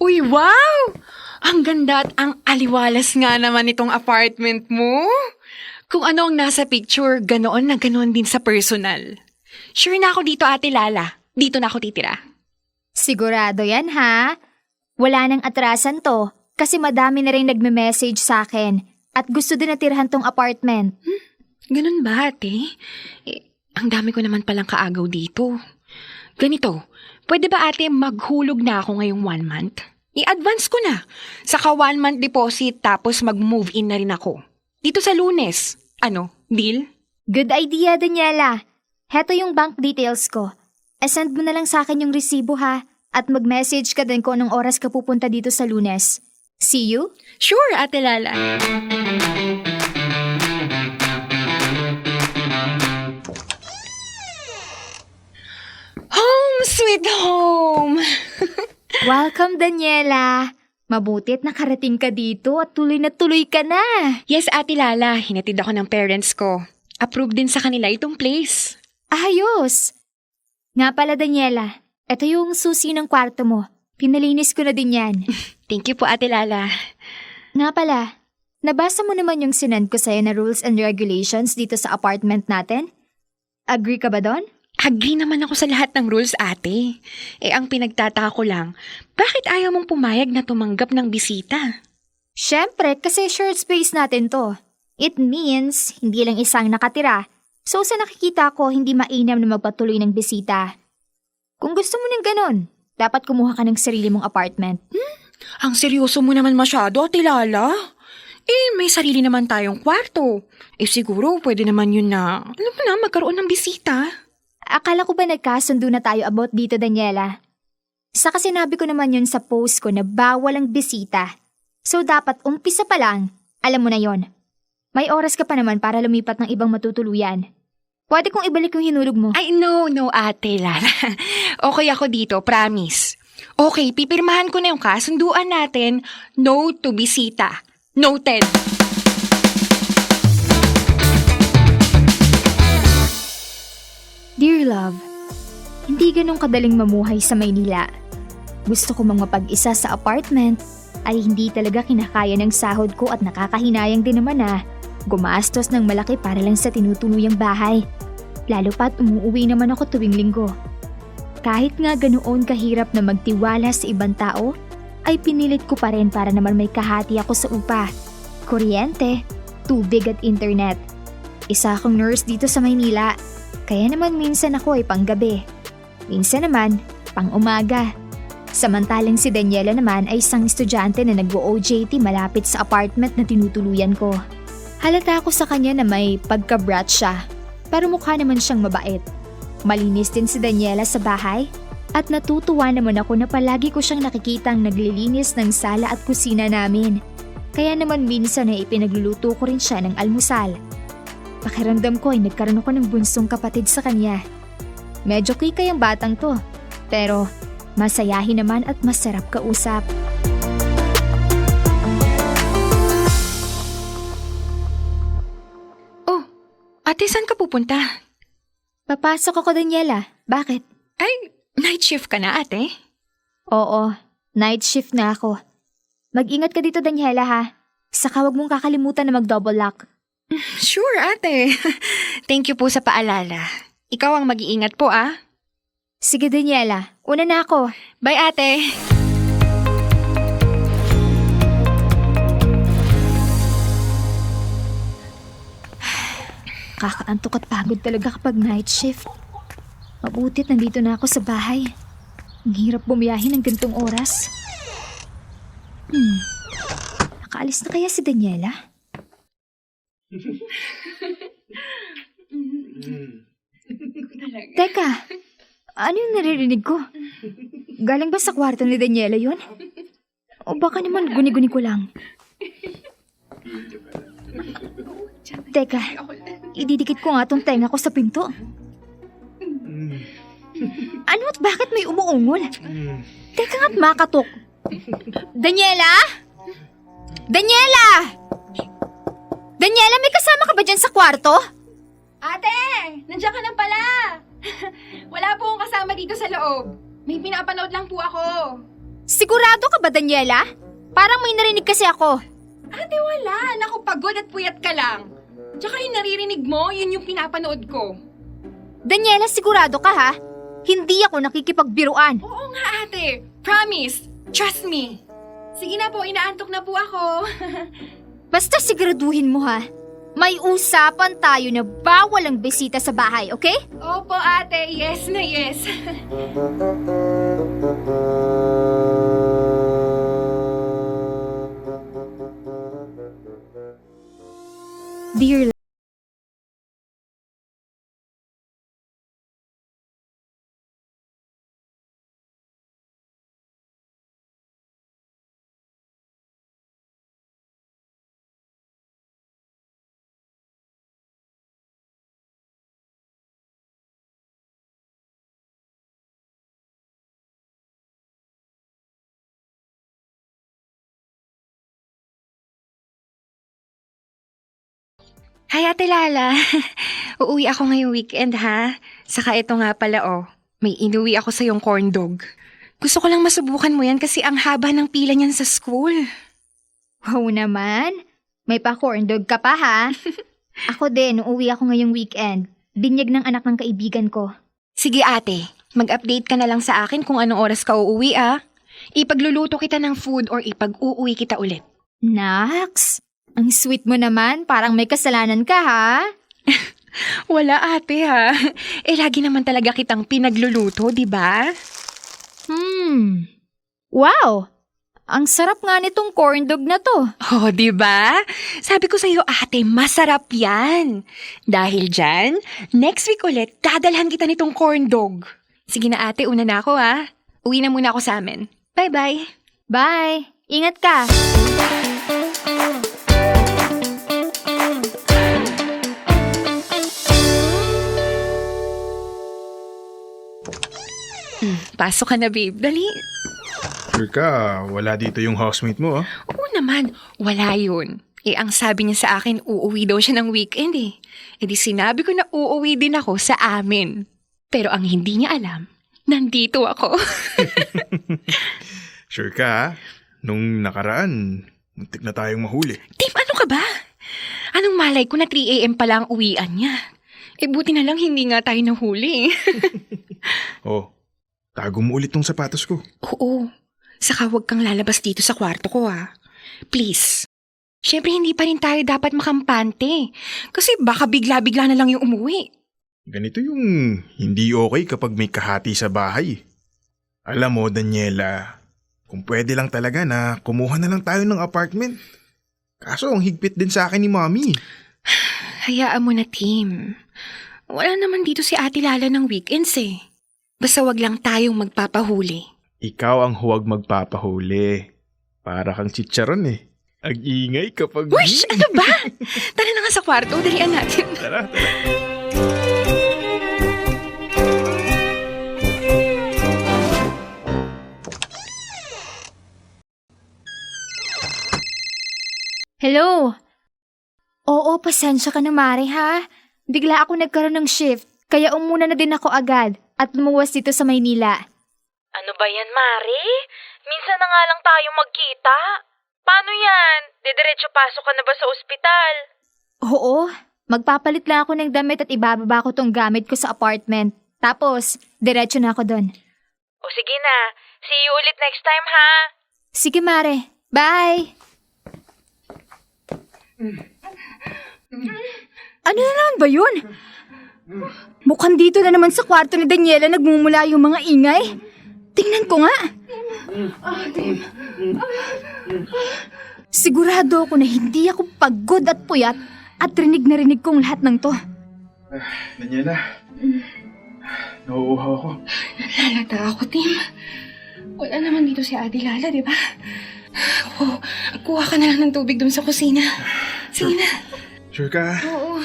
Uy, wow! Ang ganda at ang aliwalas nga naman itong apartment mo. Kung ano ang nasa picture, ganoon na ganoon din sa personal. Sure na ako dito, Ate Lala. Dito na ako titira. Sigurado yan ha? Wala nang atrasan to kasi madami na rin nagme-message sa akin at gusto din natirhan tong apartment. Ganun ba, ate? Eh, ang dami ko naman palang kaagaw dito. Ganito, pwede ba ate maghulog na ako ngayong one month? I-advance ko na. Saka one month deposit tapos mag-move in na rin ako. Dito sa lunes. Ano, deal? Good idea, Daniela. Heto yung bank details ko. E-send mo na lang sa akin yung resibo ha at mag-message ka din kung anong oras ka pupunta dito sa lunes. See you? Sure, ate Lala. Home sweet home! Welcome, Daniela. Mabutit nakarating ka dito at tuloy na tuloy ka na. Yes, ate Lala. Hinatid ako ng parents ko. Approved din sa kanila itong place. Ayos! Nga pala, Daniela. Ito yung susi ng kwarto mo. Pinalinis ko na din yan. Thank you po, ate Lala. Nga pala, nabasa mo naman yung sinend ko sa'yo na rules and regulations dito sa apartment natin? Agree ka ba doon? Agree naman ako sa lahat ng rules, ate. Eh, ang pinagtataka ko lang, bakit ayaw mong pumayag na tumanggap ng bisita? Siyempre, kasi shared space natin to. It means, hindi lang isang nakatira. So sa nakikita ko, hindi mainam na magpatuloy ng bisita. Kung gusto mo ng ganun, dapat kumuha ka ng sarili mong apartment. Ang seryoso mo naman masyado, ate Lala. Eh, may sarili naman tayong kwarto. Eh, siguro pwede naman yun na, alam mo na, magkaroon ng bisita. Akala ko ba nagkasundo na tayo about dito, Daniela? Saka sinabi ko naman yun sa post ko na bawal ang bisita. So dapat umpisa pa lang, alam mo na yon. May oras ka pa naman para lumipat ng ibang matutuluyan. Pwede kong ibalik yung hinulog mo. Ay, no, no, ate Lala. okay ako dito, promise. Okay, pipirmahan ko na yung kasunduan natin. No to bisita. Noted. Dear love, hindi ganun kadaling mamuhay sa Maynila. Gusto ko mang mapag-isa sa apartment ay hindi talaga kinakaya ng sahod ko at nakakahinayang din naman na gumastos ng malaki para lang sa tinutuluyang bahay. Lalo pat umuwi naman ako tuwing linggo. Kahit nga ganoon kahirap na magtiwala sa ibang tao, ay pinilit ko pa rin para naman may kahati ako sa upa, kuryente, tubig at internet. Isa akong nurse dito sa Maynila, kaya naman minsan ako ay panggabi. Minsan naman, pang umaga. Samantalang si Daniela naman ay isang estudyante na nag-OJT malapit sa apartment na tinutuluyan ko. Halata ako sa kanya na may pagka-brat siya, pero mukha naman siyang mabait. Malinis din si Daniela sa bahay at natutuwa naman ako na palagi ko siyang nakikitang naglilinis ng sala at kusina namin. Kaya naman minsan ay ipinagluluto ko rin siya ng almusal. Pakiramdam ko ay nagkaroon ako ng bunsong kapatid sa kanya. Medyo kikay ang batang to, pero masayahin naman at masarap kausap. Oh, ate, saan ka pupunta? Papasok ako, Daniela. Bakit? Ay, night shift ka na, ate? Oo, night shift na ako. Mag-ingat ka dito, Daniela ha. Saka wag mong kakalimutan na mag-double lock. Sure, ate. Thank you po sa paalala. Ikaw ang mag-iingat po, ah. Sige, Daniela. Una na ako. Bye, ate. Kakaantok at pagod talaga kapag night shift. Mabutit nandito na ako sa bahay. Ang hirap bumiyahe ng gantong oras. Hmm. Nakaalis na kaya si Daniela? Teka, ano yung naririnig ko? Galing ba sa kwarto ni Daniela yon? O baka naman guni-guni ko lang? Teka, ididikit ko nga tong tenga ko sa pinto. Ano at bakit may umuungol? Teka nga't makatok. Daniela? Daniela! Daniela, may kasama ka ba dyan sa kwarto? Ate! Nandiyan ka na pala! Wala po akong kasama dito sa loob. May pinapanood lang po ako. Sigurado ka ba, Daniela? Parang may narinig kasi ako. Ate, wala. Naku, pagod at puyat ka lang. Tsaka yung naririnig mo, yun yung pinapanood ko. Daniela, sigurado ka ha? Hindi ako nakikipagbiruan. Oo nga, ate. Promise. Trust me. Sige na po, inaantok na po ako. Basta siguraduhin mo ha. May usapan tayo na bawal ang bisita sa bahay, okay? Opo, ate. Yes na yes. Dear Hi, Ate Lala. Uuwi ako ngayong weekend, ha? Saka ito nga pala, oh. May inuwi ako sa yung corn dog. Gusto ko lang masubukan mo yan kasi ang haba ng pila niyan sa school. Wow naman. May pa-corn dog ka pa ha? ako din, uuwi ako ngayong weekend. Binyag ng anak ng kaibigan ko. Sige, ate. Mag-update ka na lang sa akin kung anong oras ka uuwi, ah. Ipagluluto kita ng food or ipag-uuwi kita ulit. Nax, ang sweet mo naman. Parang may kasalanan ka ha? Wala, ate, ha? Eh, lagi naman talaga kitang pinagluluto, di ba? Hmm. Wow! Ang sarap nga nitong corn dog na to. Oh, di ba? Sabi ko sa'yo, ate, masarap yan. Dahil dyan, next week ulit, dadalhan kita nitong corn dog. Sige na ate, una na ako ha. Uwi na muna ako sa amin. Bye-bye. Bye! Ingat ka! Pasok ka na, babe. Dali. Sure ka, wala dito yung housemate mo ah. Oo naman, wala yun. Eh, ang sabi niya sa akin, uuwi daw siya ng weekend eh. E di sinabi ko na uuwi din ako sa amin. Pero ang hindi niya alam, nandito ako. Sure ka ah. Nung nakaraan, muntik na tayong mahuli. Tim, ano ka ba? Anong malay ko na 3 a.m. pala ang uwian niya? Eh, buti na lang hindi nga tayo nahuli. Oh, tago mo ulit tong sapatos ko. Oo. Saka huwag kang lalabas dito sa kwarto ko ha. Please. Siyempre hindi pa rin tayo dapat makampante. Kasi baka bigla-bigla na lang yung umuwi. Ganito yung hindi okay kapag may kahati sa bahay. Alam mo, Daniela, kung pwede lang talaga na kumuha na lang tayo ng apartment. Kaso ang higpit din sa akin ni Mami. Hayaan mo na, Tim. Wala naman dito si Ate Lala ng weekends eh. Basta wag lang tayong magpapahuli. Ikaw ang huwag magpapahuli. Para kang chicharon eh. Ang ingay kapag... Wish! Ano ba? Tara na nga sa kwarto. Dalian natin. Tara, tara. Hello? Oo, pasensya ka na Mare ha. Bigla ako nagkaroon ng shift, kaya umuna na din ako agad at lumuwas dito sa Maynila. Ano ba yan, Mari? Minsan na nga lang tayo magkita. Paano yan? Didiretso pasok ka na ba sa ospital? Oo, magpapalit lang ako ng damit at ibababa ko tong gamit ko sa apartment. Tapos, diretso na ako doon. O sige na, see you ulit next time ha. Sige Mare, bye! Ano na naman ba yun? Mukhang dito na naman sa kwarto ni Daniela nagmumula yung mga ingay. Tingnan ko nga. Sigurado ako na hindi ako pagod at puyat at rinig na rinig kong lahat ng to. Daniela, nauuhaw ako. Lalata ako, Tim. Wala naman dito si Ate Lala, di ba? Ako, kuha ka na lang ng tubig dun sa kusina. Sige na. Sure ka? Oo.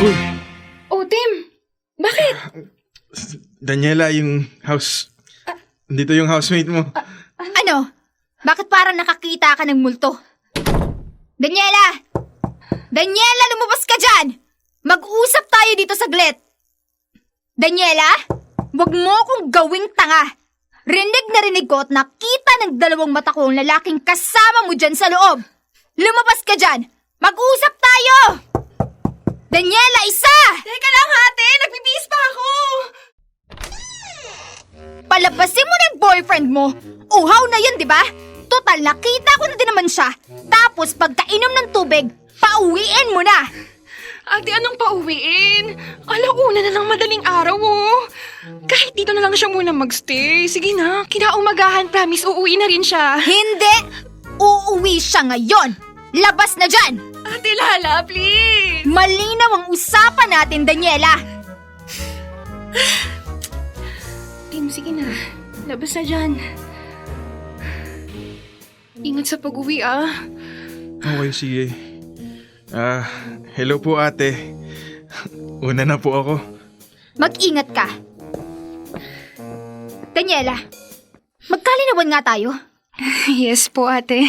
Uy, Oh, Tim! Bakit? Daniela, yung house... Dito yung housemate mo. Ano? Bakit parang nakakita ka ng multo? Daniela! Daniela, lumabas ka dyan! Mag-usap tayo dito saglit! Daniela? Wag mo akong gawing tanga. Rinig na rinig ko at nakita ng dalawang mata ko ang lalaking kasama mo dyan sa loob. Lumabas ka dyan. Mag-usap tayo! Daniela, isa! Teka lang, ate! Nagbibis pa ako! Palabasin mo na yung boyfriend mo. Uhaw na yun, di ba? Total, nakita ko na din naman siya. Tapos pagkainom ng tubig, pauwiin mo na. Ate, anong pauwiin? Alauna na ng madaling araw, oh. Kahit dito na lang siya muna magstay. Sige na, kinaumagahan, promise, uuwi na rin siya. Hindi! Uuwi siya ngayon! Labas na dyan! Ate Lala, please! Malinaw ang usapan natin, Daniela! Tim, sige na. Labas na dyan. Ingat sa pag-uwi, ah. Okay, sige. Ah, hello po ate. Una na po ako. Mag-ingat ka. Daniela, magkalinawan nga tayo. Yes po, ate.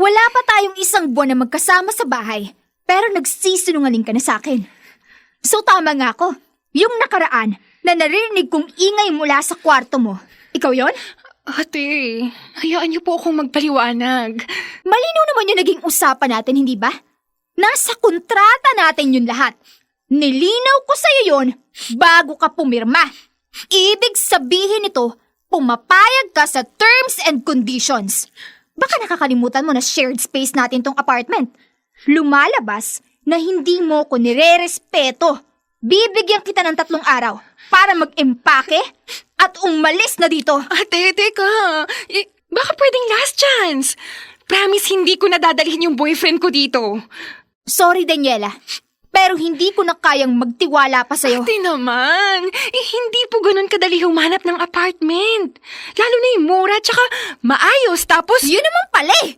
Wala pa tayong isang buwan na magkasama sa bahay, pero nagsisinungaling ka na sa akin. So tama nga ako. Yung nakaraan na narinig kong ingay mula sa kwarto mo. Ikaw yon? Ate, hayaan niyo po akong magpaliwanag. Malinaw naman yung naging usapan natin, hindi ba? Nasa kontrata natin yun lahat. Nilinaw ko sa'yo yun bago ka pumirma. Ibig sabihin nito, pumapayag ka sa terms and conditions. Baka nakakalimutan mo na shared space natin tong apartment. Lumalabas na hindi mo ko nire-respeto. Bibigyan kita ng tatlong araw para mag-empake at umalis na dito. Ate, teka. Eh, baka pwedeng last chance. Promise, hindi ko nadadalhin yung boyfriend ko dito. Sorry, Daniela. Pero hindi ko na kayang magtiwala pa sa'yo. Ate naman, eh, hindi po ganun kadali humanap ng apartment. Lalo na yung mura, tsaka maayos, tapos... Yun naman pala eh.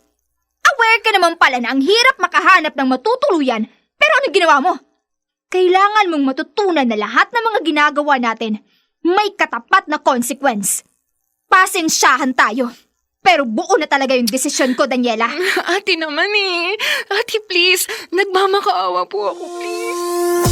Aware ka naman pala na ang hirap makahanap ng matutuluyan. Pero ano ginawa mo? Kailangan mong matutunan na lahat ng mga ginagawa natin may katapat na consequence. Pasensyahan tayo. Pero buo na talaga yung desisyon ko, Daniela. Ate naman eh. Ate, please, nagmamakaawa po ako, please.